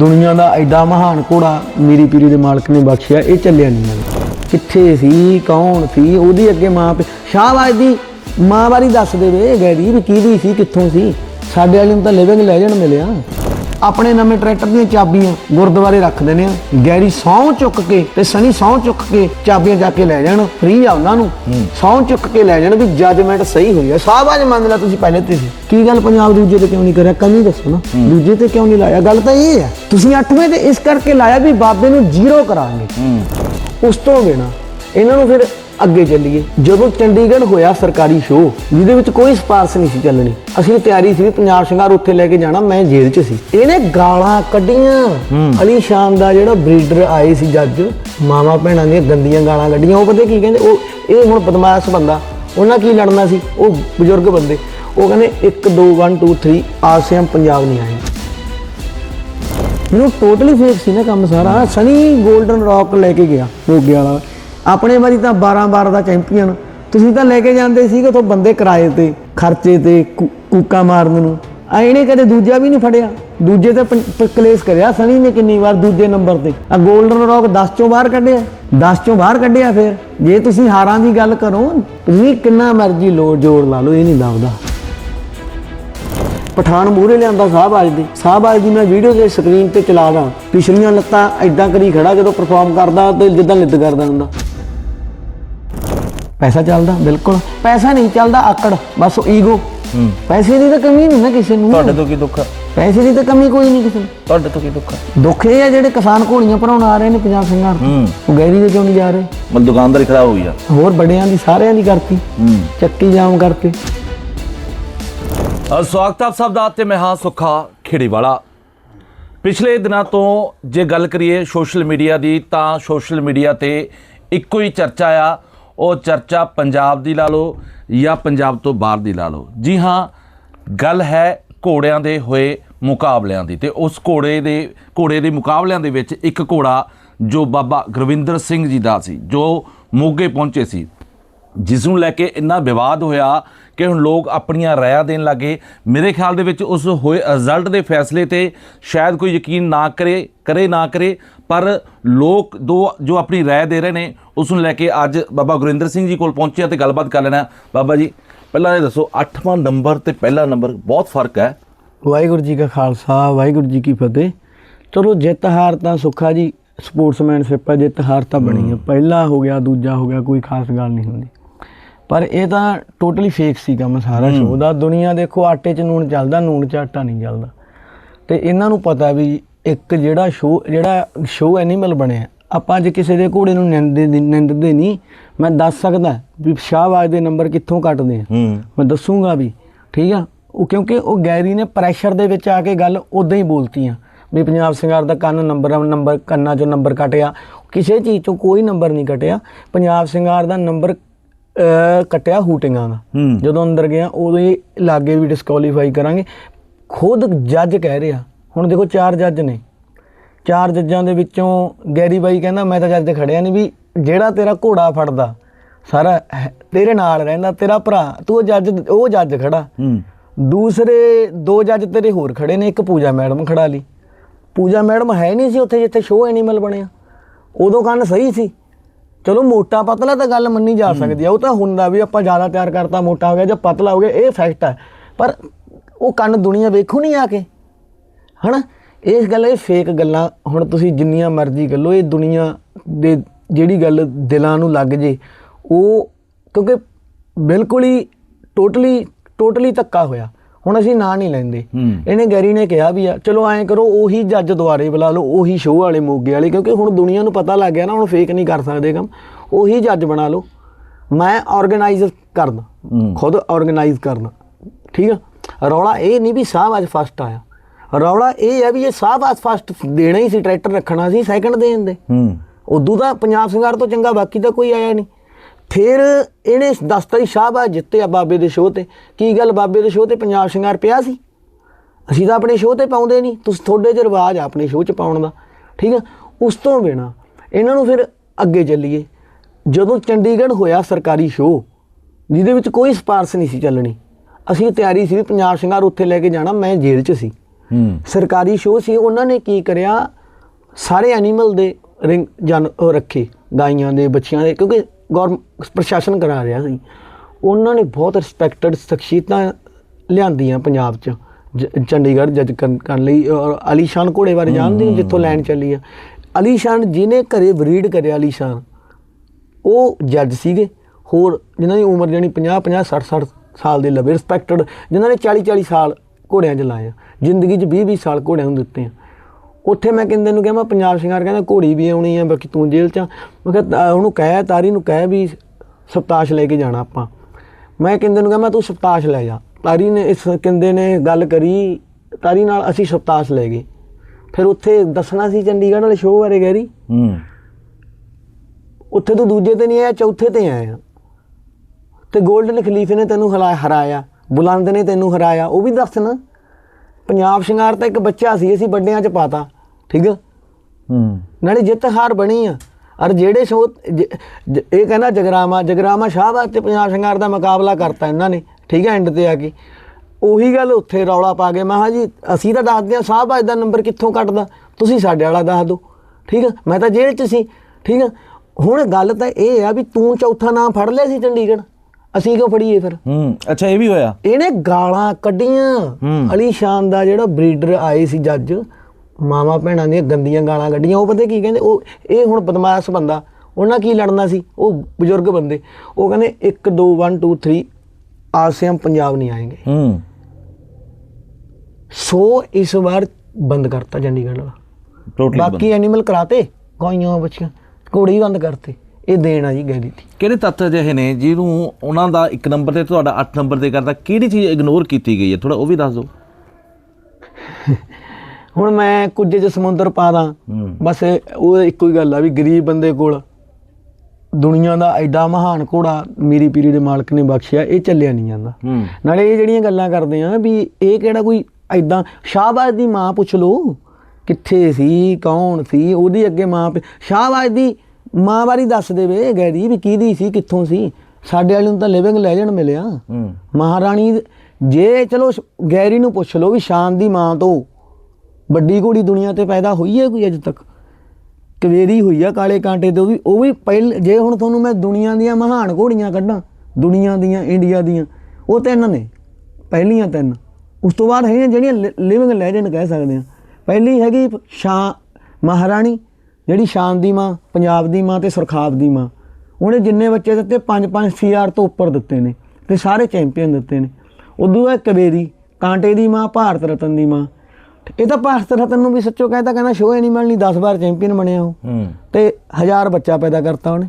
ਦੁਨੀਆ ਦਾ ਐਡਾ ਮਹਾਨ ਘੋੜਾ ਮੇਰੀ ਪੀਰੀ ਦੇ ਮਾਲਕ ਨੇ ਬਖਸ਼ਿਆ, ਇਹ ਚੱਲਿਆ ਨਹੀਂ ਮੈਨੂੰ ਕਿੱਥੇ ਸੀ, ਕੌਣ ਸੀ, ਉਹਦੀ ਅੱਗੇ ਮਾਂ ਪਿ- ਸ਼ਾਹਬਾਜ਼ ਦੀ ਮਾਂ ਬਾਰੇ ਦੱਸ ਦੇਵੇ ਗੈਰੀ ਵੀ ਕਿਹਦੀ ਸੀ, ਕਿੱਥੋਂ ਸੀ? ਸਾਡੇ ਵਾਲੇ ਨੂੰ ਤਾਂ ਲਿਵਿੰਗ ਲੈਜੈਂਡ ਮਿਲਿਆ। ਆਪਣੇ ਨਵੇਂ ਟਰੈਕਟਰ ਦੀਆਂ ਚਾਬੀਆਂ ਗੁਰਦੁਆਰੇ ਰੱਖ ਦਿੰਦੇ ਆ ਗੈਰੀ ਸੌਂ ਚੁੱਕ ਕੇ ਤੇ ਸਨੀ ਸੌਂ ਚੁੱਕ ਕੇ ਚਾਬੀਆਂ ਜਾ ਕੇ ਲੈ ਜਾਣ। ਫ੍ਰੀ ਆ ਉਹਨਾਂ ਨੂੰ। ਸੌਂ ਚੁੱਕ ਕੇ ਲੈ ਜਾਣ ਵੀ ਜੱਜਮੈਂਟ ਸਹੀ ਹੋਈ ਹੈ ਸਾਹਬਾਜ਼ ਮੰਨ ਲਿਆ ਤੁਸੀਂ ਪਹਿਲੇ ਤੇ ਸੀ। ਕੀ ਗੱਲ ਪੰਜਾਬ ਦੂਜੇ ਤੇ ਕਿਉਂ ਨਹੀਂ ਕਰਿਆ? ਕਮੀ ਦੱਸੋ ਨਾ। ਦੂਜੇ ਤੇ ਕਿਉਂ ਨਹੀਂ ਲਾਇਆ? ਗੱਲ ਤਾਂ ਇਹ ਹੈ ਤੁਸੀਂ 8ਵੇਂ ਤੇ ਇਸ ਕਰਕੇ ਲਾਇਆ ਵੀ ਬਾਬੇ ਨੂੰ ਜ਼ੀਰੋ ਕਰਾਂਗੇ। ਉਸ ਤੋਂ ਬਿਨਾ ਇਹਨਾਂ ਨੂੰ ਫਿਰ ਅੱਗੇ ਚੱਲੀਏ। ਜਦੋਂ ਚੰਡੀਗੜ੍ਹ ਹੋਇਆ ਸਰਕਾਰੀ ਸ਼ੋਅ ਜਿਹਦੇ ਵਿੱਚ ਕੋਈ ਸਪਾਰਸ਼ ਨਹੀਂ ਸੀ ਚੱਲਣੀ। ਅਸੀਂ ਤਿਆਰੀ ਸੀ ਪੰਜਾਬ ਸ਼ਿੰਗਾਰ ਉੱਥੇ ਲੈ ਕੇ ਜਾਣਾ ਮੈਂ ਜੇਲ੍ਹ 'ਚ ਸੀ। ਇਹਨੇ ਗਾਲਾਂ ਕੱਢੀਆਂ। ਅਲੀ ਸ਼ਾਨ ਦਾ ਜਿਹੜਾ ਬਰੀਡਰ ਆਏ ਸੀ ਜੱਜ ਮਾਵਾ ਭੈਣਾਂ ਦੀਆਂ ਗੰਦੀਆਂ ਗਾਲਾਂ ਕੱਢੀਆਂ। ਉਹ ਪਤਾ ਕੀ ਕਹਿੰਦੇ ਉਹ ਇਹ ਹੁਣ ਬਦਮਾਸ਼ ਬੰਦਾ ਉਹਨਾਂ ਕੀ ਲੜਨਾ ਸੀ? ਉਹ ਬਜ਼ੁਰਗ ਬੰਦੇ। ਉਹ ਕਹਿੰਦੇ 1 2 1 2 3 ਆਸਿਆਮ ਪੰਜਾਬ ਨਹੀਂ ਆਏ। ਮੈਨੂੰ ਟੋਟਲੀ ਫੇਕ ਸੀ ਨਾ ਕੰਮ ਸਾਰਾ। ਸਨੀ 골ਡਨ ਰੌਕ ਲੈ ਕੇ ਗਿਆ ਮੋਗੇ ਵਾਲਾ। ਆਪਣੇ ਵਾਰੀ ਤਾਂ 12 12 ਦਾ ਚੈਂਪੀਅਨ। ਤੁਸੀਂ ਤਾਂ ਲੈ ਕੇ ਜਾਂਦੇ ਸੀ ਉਥੋਂ ਬੰਦੇ ਕਿਰਾਏ ਤੇ, ਖਰਚੇ ਤੇ, ਕੂ- ਮਾਰਨ ਨੂੰ। ਆ ਕਦੇ ਦੂਜਾ ਵੀ ਨਹੀਂ ਫੜਿਆ। ਦੂਜੇ ਤੇ ਕਲੇਸ਼ ਕਰਿਆ ਸਨੀ ਨੇ ਕਿੰਨੀ ਵਾਰ ਦੂਜੇ ਨੰਬਰ ਤੇ। ਆ 골ਡਨ ਰੌਕ 10 ਚੋਂ ਬਾਹਰ ਕੱਢਿਆ। 10 ਚੋਂ ਬਾਹਰ ਕੱਢਿਆ ਫਿਰ। ਜੇ ਤੁਸੀਂ ਹਾਰਾਂ ਦੀ ਗੱਲ ਕਰੋ, ਤੁਸੀਂ ਕਿੰਨਾ ਮਰਜ਼ੀ ਲੋੜ ਜੋੜ ਲਾ ਲਓ, ਇਹ ਨਹੀਂ ਲੱਭਦਾ। ਪਠਾਨ ਮੂਹਰੇ ਲਿਆਂਦਾ ਸਾਹਿਬ ਸਾਹਬਾਜ਼ ਦੀ। ਸਾਹਬਾਜ਼ ਦੀ ਮੈਂ ਵੀਡੀਓ ਦੇ ਸਕਰੀਨ ਤੇ ਚਲਾ ਦਾਂ। ਪਿਛਲੀਆਂ ਲੱਤਾਂ ਐਦਾਂ ਕਰੀ ਖੜਾ ਜਦੋਂ ਪਰਫਾਰਮ ਕਰਦਾ, ਤੇ ਜਿੱਦਾਂ ਲਿੱਦ ਕਰਦਾ ਹੁੰਦਾ। ਪੈਸਾ ਚੱਲਦਾ ਬਿਲਕੁਲ। ਪੈਸਾ ਨਹੀਂ ਚੱਲਦਾ ਆਕੜ ਬਸ ਈਗੋ ਪੈਸੇ ਦੀ ਤਾਂ ਕਮੀ ਨਹੀਂ ਨਾ ਕਿਸੇ ਨੂੰ। ਤੁਹਾਡੇ ਤੋਂ ਕੀ ਦੁੱਖ ਆ? ਪੈਸੇ ਦੀ ਤਾਂ ਕਮੀ ਕੋਈ ਨਹੀਂ ਕਿਸੇ ਨੂੰ। ਤੁਹਾਡੇ ਤੋਂ ਕੀ ਦੁੱਖ ਆ? ਦੁੱਖ ਇਹ ਆ ਜਿਹੜੇ ਕਿਸਾਨ ਘੋੜੀਆਂ ਭਰਾਉਣ ਆ ਰਹੇ ਨੇ ਪੰਜਾਬ ਸਿੰਘਾਂ ਹੂੰ। ਉਹ ਗੈਰੀ ਦੇ ਕਿਉਂ ਨਹੀਂ ਜਾ ਰਹੇ। ਮਤਲਬ ਦੁਕਾਨਦਾਰੀ ਖਰਾਬ ਹੋ ਗਈ ਆ। ਹੋਰ ਵੱਡਿਆਂ ਦੀ ਸਾਰਿਆਂ ਦੀ ਕਰਤੀ। ਹੂੰ। ਚੱਕੀ ਜਾਮ ਕਰਕੇ ਅ, ਸਵਾਗਤ ਹੈ ਆਪ ਸਭ ਦਾ ਤੇ ਮੈਂ ਹਾਂ ਸੁੱਖਾ ਖੇੜੀਵਾਲਾ। ਪਿਛਲੇ ਦਿਨਾਂ ਤੋਂ ਜੇ ਗੱਲ ਕਰੀਏ ਸੋਸ਼ਲ ਮੀਡੀਆ ਦੀ ਤਾਂ ਸੋਸ਼ਲ ਮੀਡੀਆ ਤੇ ਇੱਕੋ ਹੀ ਚਰਚਾ ਆ। ਉਹ ਚਰਚਾ ਪੰਜਾਬ ਦੀ ਲਾ ਲਓ ਜਾਂ ਪੰਜਾਬ ਤੋਂ ਬਾਹਰ ਦੀ ਲਾ ਲਓ। ਜੀ ਹਾਂ, ਗੱਲ ਹੈ ਘੋੜਿਆਂ ਦੇ ਹੋਏ ਮੁਕਾਬਲਿਆਂ ਦੀ ਤੇ ਉਸ ਘੋੜੇ ਦੇ ਘੋੜੇ ਦੇ ਮੁਕਾਬਲਿਆਂ ਦੇ ਵਿੱਚ ਇੱਕ ਘੋੜਾ ਜੋ ਬਾਬਾ ਗੁਰਵਿੰਦਰ ਸਿੰਘ ਜੀ ਦਾ ਸੀ, ਜੋ ਮੋਗੇ ਪਹੁੰਚੇ ਸੀ। ਜਿਸ ਨੂੰ ਲੈ ਕੇ ਇੰਨਾ ਵਿਵਾਦ ਹੋਇਆ ਕਿ ਹੁਣ ਲੋਕ ਆਪਣੀਆਂ ਰਾਇਆਂ ਦੇਣ ਲੱਗੇ। ਮੇਰੇ ਖਿਆਲ ਦੇ ਵਿੱਚ ਉਸ ਹੋਏ ਰਿਜ਼ਲਟ ਦੇ ਫੈਸਲੇ ਤੇ ਸ਼ਾਇਦ ਕੋਈ ਯਕੀਨ ਨਾ ਕਰੇ ਕਰੇ ਨਾ ਕਰੇ ਪਰ ਲੋਕ ਦੋ ਜੋ ਆਪਣੀ ਰਾਏ ਦੇ ਰਹੇ ਨੇ ਉਸ ਨੂੰ ਲੈ ਕੇ ਅੱਜ ਬਾਬਾ ਗੁਰਿੰਦਰ ਸਿੰਘ ਜੀ ਕੋਲ ਪਹੁੰਚਿਆ ਤੇ ਗੱਲਬਾਤ ਕਰ ਲੈਣਾ। ਬਾਬਾ ਜੀ ਪਹਿਲਾਂ ਇਹ ਦੱਸੋ 8ਵਾਂ ਨੰਬਰ ਤੇ ਪਹਿਲਾ ਨੰਬਰ ਬਹੁਤ ਫ਼ਰਕ ਹੈ। ਵਾਹਿਗੁਰੂ ਜੀ ਕਾ ਖਾਲਸਾ ਵਾਹਿਗੁਰੂ ਜੀ ਕੀ ਫਤਿਹ। ਚਲੋ ਜਿੱਤ ਹਾਰ ਤਾਂ ਸੁੱਖਾ ਜੀ ਸਪੋਰਟਸਮੈਨਸ਼ਿਪ ਹੈ ਜਿੱਤ ਹਾਰ ਤਾਂ ਬਣੀ ਹੈ। ਪਹਿਲਾ ਹੋ ਗਿਆ ਦੂਜਾ ਹੋ ਗਿਆ ਕੋਈ ਖਾਸ ਗੱਲ ਨਹੀਂ ਹੁੰਦੀ। ਪਰ ਇਹ ਤਾਂ ਟੋਟਲੀ ਫੇਕ ਸੀ ਕੰਮ ਸਾਰਾ ਸ਼ੋਅ ਦਾ। ਦੁਨੀਆ ਦੇਖੋ ਆਟੇ 'ਚ ਨੂਣ ਚੱਲਦਾ ਨੂਣ 'ਚ ਆਟਾ ਨਹੀਂ ਚੱਲਦਾ। ਤੇ ਇਹਨਾਂ ਨੂੰ ਪਤਾ ਵੀ ਇੱਕ ਜਿਹੜਾ ਸ਼ੋਅ ਜਿਹੜਾ ਸ਼ੋਅ ਐਨੀਮਲ ਬਣਿਆ ਆਪਾਂ ਅੱਜ ਕਿਸੇ ਦੇ ਘੋੜੇ ਨੂੰ ਨਿੰਦਦੇ ਨਿੰਦਦੇ ਨਹੀਂ ਮੈਂ ਦੱਸ ਸਕਦਾ ਵੀ ਸ਼ਾਹਬਾਜ਼ ਦੇ ਨੰਬਰ ਕਿੱਥੋਂ ਕੱਟਦੇ ਆ। ਮੈਂ ਦੱਸੂਗਾ ਵੀ ਠੀਕ ਆ? ਉਹ ਕਿਉਂਕਿ ਉਹ ਗੈਰੀ ਨੇ ਪ੍ਰੈਸ਼ਰ ਦੇ ਵਿੱਚ ਆ ਕੇ ਗੱਲ ਉਦਾਂ ਹੀ ਬੋਲਤੀਆਂ ਵੀ ਪੰਜਾਬ ਸਿੰਘਾਰ ਦਾ ਕੰਨ ਨੰਬਰ ਨੰਬਰ ਕੰਨਾਂ ਚੋਂ ਨੰਬਰ ਕਟਿਆ ਕਿਸੇ ਚੀਜ਼ ਚੋਂ ਕੋਈ ਨੰਬਰ ਨਹੀਂ ਕਟਿਆ। ਪੰਜਾਬ ਸਿੰਘਾਰ ਦਾ ਨੰਬਰ ਕੱਟਿਆ ਹੂਟਿੰਗਾਂ ਦਾ। ਜਦੋਂ ਅੰਦਰ ਗਿਆ ਉਦੋਂ ਹੀ ਲਾਗੇ ਵੀ ਡਿਸਕੁਆਲੀਫਾਈ ਕਰਾਂਗੇ। ਖੁਦ ਜੱਜ ਕਹਿ ਰਿਹਾ ਹੁਣ ਦੇਖੋ ਚਾਰ ਜੱਜ ਨੇ। ਚਾਰ ਜੱਜਾਂ ਦੇ ਵਿੱਚੋਂ ਗੈਰੀ ਬਾਈ ਕਹਿੰਦਾ ਮੈਂ ਤਾਂ ਜੱਜ ਤੇ ਖੜਿਆ ਨਹੀਂ ਵੀ ਜਿਹੜਾ ਤੇਰਾ ਘੋੜਾ ਫੜਦਾ ਸਾਰਾ ਤੇਰੇ ਨਾਲ ਰਹਿੰਦਾ ਤੇਰਾ ਭਰਾ ਤੂੰ ਉਹ ਜੱਜ ਉਹ ਜੱਜ ਖੜਾ। ਦੂਸਰੇ ਦੋ ਜੱਜ ਤੇਰੇ ਹੋਰ ਖੜੇ ਨੇ ਇੱਕ ਪੂਜਾ ਮੈਡਮ ਖੜਾ ਲਈ। ਪੂਜਾ ਮੈਡਮ ਹੈ ਨਹੀਂ ਸੀ ਉੱਥੇ ਜਿੱਥੇ ਸ਼ੋਅ ਐਨੀਮਲ ਬਣਿਆ। ਉਦੋਂ ਕੰਨ ਸਹੀ ਸੀ। ਚਲੋ ਮੋਟਾ ਪਤਲਾ ਤਾਂ ਗੱਲ ਮੰਨੀ ਜਾ ਸਕਦੀ ਆ, ਉਹ ਤਾਂ ਹੁੰਦਾ ਵੀ ਆਪਾਂ ਜ਼ਿਆਦਾ ਤਿਆਰ ਕਰਤਾ, ਮੋਟਾ ਹੋ ਗਿਆ ਜਾਂ ਪਤਲਾ ਹੋ ਗਿਆ, ਇਹ ਫੈਕਟ ਹੈ ਪਰ ਉਹ ਕੰਨ ਦੁਨੀਆ ਵੇਖੂ ਨਹੀਂ ਆ ਕੇ, ਹਨਾ? ਇਸ ਗੱਲ, ਇਹ ਫੇਕ ਗੱਲਾਂ, ਹੁਣ ਤੁਸੀਂ ਜਿੰਨੀਆਂ ਮਰਜ਼ੀ ਗੱਲੋ, ਇਹ ਦੁਨੀਆ ਦੇ ਜਿਹੜੀ ਗੱਲ ਦਿਲਾਂ ਨੂੰ ਲੱਗ ਜੇ, ਉਹ ਕਿਉਂਕਿ ਬਿਲਕੁਲ ਹੀ ਟੋਟਲੀ ਟੋਟਲੀ ਧੱਕਾ ਹੋਇਆ। ਹੁਣ ਅਸੀਂ ਨਾਂ ਨਹੀਂ ਲੈਂਦੇ। ਇਹਨੇ ਗੈਰੀ ਨੇ ਕਿਹਾ ਵੀ ਆ ਚਲੋ ਐਂ ਕਰੋ ਉਹੀ ਜੱਜ ਦੁਆਰੇ ਬੁਲਾ ਲਓ ਉਹੀ ਸ਼ੋਅ ਵਾਲੇ ਮੋਗੇ ਵਾਲੇ ਕਿਉਂਕਿ ਹੁਣ ਦੁਨੀਆ ਨੂੰ ਪਤਾ ਲੱਗ ਗਿਆ ਨਾ ਹੁਣ ਫੇਕ ਨਹੀਂ ਕਰ ਸਕਦੇ ਕੰਮ। ਉਹੀ ਜੱਜ ਬਣਾ ਲਓ। ਮੈਂ ਆਰਗੇਨਾਈਜ਼ ਕਰਦਾ। ਖੁਦ ਆਰਗੇਨਾਈਜ਼ ਕਰਦਾ ਠੀਕ ਆ? ਰੌਲਾ ਇਹ ਨਹੀਂ ਵੀ ਸਾਹ ਅੱਜ ਫਸਟ ਆਇਆ। ਰੌਲਾ ਇਹ ਹੈ ਵੀ ਇਹ ਸਾਹ ਅੱਜ ਫਸਟ ਦੇਣਾ ਹੀ ਸੀ ਟਰੈਕਟਰ ਰੱਖਣਾ ਸੀ ਸੈਕੰਡ ਦੇਣ ਦੇ। ਹੂੰ। ਉਦੋਂ ਤਾਂ ਪੰਜਾਬ ਸਿੰਘਾਰ ਤੋਂ ਚੰਗਾ ਬਾਕੀ ਤਾਂ ਕੋਈ ਆਇਆ ਨਹੀਂ। ਫਿਰ ਇਹਨੇ ਦਸਤਰੀ ਸ਼ਾਹਬਾਜ਼ ਜਿੱਤੇ ਆ ਬਾਬੇ ਦੇ ਸ਼ੋਅ ਤੇ। ਕੀ ਗੱਲ ਬਾਬੇ ਦੇ ਸ਼ੋਅ ਤੇ ਪੰਜਾਬ ਸਿੰਘਾਰ ਪਿਆ ਸੀ? ਅਸੀਂ ਤਾਂ ਆਪਣੇ ਸ਼ੋਅ ਤੇ ਪਾਉਂਦੇ ਨਹੀਂ। ਤੁਸੀਂ ਤੁਹਾਡੇ 'ਚ ਰਿਵਾਜ ਆ ਆਪਣੇ ਸ਼ੋਅ 'ਚ ਪਾਉਣ ਦਾ। ਠੀਕ ਆ? ਉਸ ਤੋਂ ਬਿਨਾ ਇਹਨਾਂ ਨੂੰ ਫਿਰ ਅੱਗੇ ਚੱਲੀਏ। ਜਦੋਂ ਚੰਡੀਗੜ੍ਹ ਹੋਇਆ ਸਰਕਾਰੀ ਸ਼ੋਅ ਜਿਹਦੇ ਵਿੱਚ ਕੋਈ ਸਪਾਰਸ਼ ਨਹੀਂ ਸੀ ਚੱਲਣੀ। ਅਸੀਂ ਤਿਆਰੀ ਸੀ ਵੀ ਪੰਜਾਬ ਸਿੰਘਾਰ ਉੱਥੇ ਲੈ ਕੇ ਜਾਣਾ ਮੈਂ ਜੇਲ੍ਹ 'ਚ ਸੀ। ਹੂੰ। ਸਰਕਾਰੀ ਸ਼ੋਅ ਸੀ ਉਹਨਾਂ ਨੇ ਕੀ ਕਰਿਆ? ਸਾਰੇ ਐਨੀਮਲ ਦੇ ਰਿੰਗ ਜਨ ਰੱਖੇ। ਗਾਈਆਂ ਦੇ ਬੱਚਿਆਂ ਦੇ ਕਿਉਂਕਿ ਗੌਰ ਪ੍ਰਸ਼ਾਸਨ ਕਰਾ ਰਿਹਾ ਸੀ। ਉਹਨਾਂ ਨੇ ਬਹੁਤ ਰਿਸਪੈਕਟਡ ਸ਼ਖਸੀਅਤਾਂ ਲਿਆਂਦੀਆਂ ਪੰਜਾਬ 'ਚ। ਜ- ਚੰਡੀਗੜ੍ਹ ਜੱਜ ਕਰਨ ਕਰਨ ਲਈ ਔਰ ਅਲੀਸ਼ਾਨ ਘੋੜੇ ਬਾਰੇ ਜਾਣਦੇ ਹੋ ਜਿੱਥੋਂ ਲੈਣ ਚੱਲੀ ਆ। ਅਲੀਸ਼ਾਨ ਜਿਹਨੇ ਘਰੇ ਬਰੀਡ ਕਰਿਆ ਅਲੀਸ਼ਾਨ ਉਹ ਜੱਜ ਸੀਗੇ। ਹੋਰ ਜਿਨ੍ਹਾਂ ਦੀ ਉਮਰ ਜਾਨੀ 50 50 60 60 ਸਾਲ ਦੇ ਲਵੇ ਰਿਸਪੈਕਟਡ ਜਿਨ੍ਹਾਂ ਨੇ 40 40 ਸਾਲ ਘੋੜਿਆਂ 'ਚ ਲਾਏ ਆ। ਜ਼ਿੰਦਗੀ 'ਚ 20 20 ਸਾਲ ਘੋੜਿਆਂ ਨੂੰ ਦਿੱਤੇ ਆ। ਉੱਥੇ ਮੈਂ ਕਿੰਦੇ ਨੂੰ ਕਿਹਾ ਮੈਂ ਪੰਜਾਬ ਸ਼ਿੰਗਾਰ ਕਹਿੰਦਾ ਘੋੜੀ ਵੀ ਆਉਣੀ ਆ ਬਾਕੀ ਤੂੰ ਜੇਲ੍ਹ 'ਚ। ਮੈਂ ਕਿਹਾ ਉਹਨੂੰ ਕਹਿ ਤਾਰੀ ਨੂੰ ਕਹਿ ਵੀ ਸਪਤਾਸ਼ ਲੈ ਕੇ ਜਾਣਾ ਆਪਾਂ। ਮੈਂ ਕਿੰਦੇ ਨੂੰ ਕਿਹਾ ਮੈਂ ਤੂੰ ਸਪਤਾਸ਼ ਲੈ ਜਾ। ਤਾਰੀ ਨੇ ਇਸ ਕਿੰਦੇ ਨੇ ਗੱਲ ਕਰੀ ਤਾਰੀ ਨਾਲ ਅਸੀਂ ਸਪਤਾਸ਼ ਲੈ ਗਏ। ਫਿਰ ਉੱਥੇ ਦੱਸਣਾ ਸੀ ਚੰਡੀਗੜ੍ਹ ਵਾਲੇ ਸ਼ੋਅ ਬਾਰੇ ਗੈਰੀ। ਹੂੰ। ਉੱਥੇ ਤੂੰ ਦੂਜੇ ਤੇ ਨਹੀਂ ਆਇਆ ਚੌਥੇ ਤੇ ਆਇਆ। ਤੇ 골ਡਨ ਖਲੀਫੇ ਨੇ ਤੈਨੂੰ ਹਰਾਇਆ ਬੁਲੰਦ ਨੇ ਤੈਨੂੰ ਹਰਾਇਆ ਉਹ ਵੀ ਦੱਸ ਨਾ। ਪੰਜਾਬ ਸ਼ਿੰਗਾਰ ਤਾਂ ਇੱਕ ਬੱਚਾ ਸੀ ਅਸੀਂ ਵੱਡਿਆਂ 'ਚ ਪਾਤਾ ਠੀਕ ਆ? ਹੂੰ। ਨਾਲੇ ਜਿੱਤ ਹਾਰ ਬਣੀ ਆ। ਔਰ ਜਿਹੜੇ ਸ਼ੋ ਇਹ ਕਹਿੰਦਾ ਜਗਰਾਮਾ ਜਗਰਾਮਾ ਸ਼ਾਹਬਾਦ ਤੇ ਪੰਜਾਬ ਸ਼ਿੰਗਾਰ ਦਾ ਮੁਕਾਬਲਾ ਕਰਤਾ ਇਹਨਾਂ ਨੇ ਠੀਕ ਹੈ ਐਂਡ ਤੇ ਆ ਕੇ। ਉਹੀ ਗੱਲ ਉੱਥੇ ਰੌਲਾ ਪਾ ਕੇ ਮੈਂ ਜੀ ਅਸੀਂ ਤਾਂ ਦੱਸਦੇ ਆ ਸ਼ਾਹਬਾਦ ਦਾ ਨੰਬਰ ਕਿੱਥੋਂ ਕੱਟਦਾ ਤੁਸੀਂ ਸਾਡੇ ਵਾਲਾ ਦੱਸ ਦਿਓ ਠੀਕ ਆ? ਮੈਂ ਤਾਂ ਜੇਲ੍ਹ 'ਚ ਸੀ ਠੀਕ ਆ? ਹੁਣ ਗੱਲ ਤਾਂ ਇਹ ਆ ਵੀ ਤੂੰ ਚੌਥਾ ਨਾਮ ਫੜ ਲਿਆ ਸੀ ਚੰਡੀਗੜ੍ਹ। ਅਸੀਂ ਕਿਉਂ ਫੜੀਏ ਫਿਰ? ਹੂੰ ਅੱਛਾ ਇਹ ਵੀ ਹੋਇਆ? ਇਹਨੇ ਗਾਲਾਂ ਕੱਢੀਆਂ। ਅਲੀ ਸ਼ਾਨ ਦਾ ਜਿਹੜਾ ਬਰੀਡਰ ਆਏ ਸੀ ਜੱਜ ਮਾਮਾ ਭੈਣਾਂ ਦੀਆਂ ਗੰਦੀਆਂ ਗਾਲਾਂ ਕੱਢੀਆਂ। ਉਹ ਪਤਾ ਕੀ ਕਹਿੰਦੇ ਉਹ ਇਹ ਹੁਣ ਬਦਮਾਸ਼ ਬੰਦਾ ਉਹਨਾਂ ਕੀ ਲੜਨਾ ਸੀ? ਉਹ ਬਜ਼ੁਰਗ ਬੰਦੇ। ਉਹ ਕਹਿੰਦੇ 1 2 1 2 3 ਆਸਿਆਮ ਪੰਜਾਬ ਨਹੀਂ ਆਏਗੇ। ਹੂੰ। ਸੋ ਇਸ ਵਾਰ ਬੰਦ ਕਰਤਾ ਚੰਡੀਗੜ੍ਹ ਵਾਲਾ। ਟੋਟਲੀ ਬਾਕੀ ਐਨੀਮਲ ਕਰਾਤੇ ਗਾਈਆਂ ਬੱਚੀਆਂ ਘੋੜੇ ਹੀ ਬੰਦ ਕਰਤੇ। ਇਹ ਦੇਣ ਆ ਜੀ ਗੈਰੀ ਦੀ। ਕਿਹੜੇ ਤੱਤ ਅਜਿਹੇ ਨੇ ਜਿਹਨੂੰ ਉਹਨਾਂ ਦਾ ਇੱਕ ਨੰਬਰ ਤੇ ਤੁਹਾਡਾ 8 ਨੰਬਰ ਤੇ ਕਰਦਾ? ਕਿਹੜੀ ਚੀਜ਼ ਇਗਨੋਰ ਕੀਤੀ ਗਈ ਹੈ? ਥੋੜਾ ਉਹ ਵੀ ਦੱਸ ਦਿਓ। ਹੁਣ ਮੈਂ ਕੁਝ ਚ ਸਮੁੰਦਰ ਪਾ ਦਾਂ। ਬਸ ਉਹ ਇੱਕੋ ਹੀ ਗੱਲ ਆ ਵੀ ਗਰੀਬ ਬੰਦੇ ਕੋਲ ਦੁਨੀਆ ਦਾ ਐਡਾ ਮਹਾਨ ਘੋੜਾ ਮੀਰੀ ਪੀਰੀ ਦੇ ਮਾਲਕ ਨੇ ਬਖਸ਼ਿਆ ਇਹ ਚੱਲਿਆ ਨਹੀਂ ਜਾਂਦਾ। ਨਾਲੇ ਇਹ ਜਿਹੜੀਆਂ ਗੱਲਾਂ ਕਰਦੇ ਆ ਵੀ ਇਹ ਕਿਹੜਾ ਕੋਈ ਐਦਾਂ ਸ਼ਾਹਬਾਜ਼ ਦੀ ਮਾਂ ਪੁੱਛ ਲਓ ਕਿੱਥੇ ਸੀ ਕੌਣ ਸੀ ਉਹਦੀ ਅੱਗੇ ਮਾਂ ਸ਼ਾਹਬਾਜ਼ ਦੀ ਮਾਂ ਬਾਰੇ ਦੱਸ ਦੇਵੇ ਗੈਰੀ ਵੀ ਕਿਹਦੀ ਸੀ ਕਿੱਥੋਂ ਸੀ? ਸਾਡੇ ਵਾਲੇ ਨੂੰ ਤਾਂ ਲਿਵਿੰਗ ਲੈਜੈਂਡ ਮਿਲਿਆ। ਮਹਾਰਾਣੀ ਜੇ ਚਲੋ ਗੈਰੀ ਨੂੰ ਪੁੱਛ ਲਓ ਵੀ ਸ਼ਾਨ ਦੀ ਮਾਂ ਤੋਂ ਵੱਡੀ ਘੋੜੀ ਦੁਨੀਆ ਤੇ ਪੈਦਾ ਹੋਈ ਹੈ ਕੋਈ ਅਜੇ ਤੱਕ? ਕਵੇਰੀ ਹੋਈ ਆ ਕਾਲੇ ਕਾਂਟੇ ਤੇ ਉਹ ਵੀ ਉਹ ਵੀ ਪਹਿਲ ਜੇ ਹੁਣ ਤੁਹਾਨੂੰ ਮੈਂ ਦੁਨੀਆ ਦੀਆਂ ਮਹਾਨ ਘੋੜੀਆਂ ਕੱਢਾਂ ਦੁਨੀਆ ਦੀਆਂ ਇੰਡੀਆ ਦੀਆਂ ਉਹ ਤਿੰਨ ਨੇ ਪਹਿਲੀਆਂ ਤਿੰਨ। ਉਸ ਤੋਂ ਬਾਅਦ ਹੈਗੀਆਂ ਜਿਹੜੀਆਂ ਲਿਵਿੰਗ ਲੈਜੈਂਡ ਕਹਿ ਸਕਦੇ ਆ। ਪਹਿਲੀ ਹੈਗੀ ਸ਼ਾਂ ਮਹਾਰਾਣੀ ਜਿਹੜੀ ਸ਼ਾਨ ਦੀ ਮਾਂ ਪੰਜਾਬ ਦੀ ਮਾਂ ਤੇ ਸੁਰਖਾਬ ਦੀ ਮਾਂ। ਉਹਨੇ ਜਿੰਨੇ ਬੱਚੇ ਦਿੱਤੇ 5-5 ਸੀਆਰ ਤੋਂ ਉੱਪਰ ਦਿੱਤੇ ਨੇ ਤੇ ਸਾਰੇ ਚੈਂਪੀਅਨ ਦਿੱਤੇ ਨੇ। ਉਦੋਂ ਬਾਅਦ ਕਵੇਰੀ ਕਾਂਟੇ ਦੀ ਮਾਂ ਭਾਰਤ ਰਤਨ ਦੀ ਮਾਂ। ਇਹ ਤਾਂ ਭਾਰਤ ਰਤਨ ਨੂੰ ਵੀ ਸੱਚੋ ਕਹਿੰਦਾ ਕਹਿੰਦਾ ਸ਼ੋਅ ਐਨੀਮਲ ਨਹੀਂ 10 ਵਾਰ ਚੈਂਪੀਅਨ ਬਣਿਆ ਉਹ। ਹੂੰ। ਤੇ ਹਜ਼ਾਰ ਬੱਚਾ ਪੈਦਾ ਕਰਤਾ ਉਹਨੇ।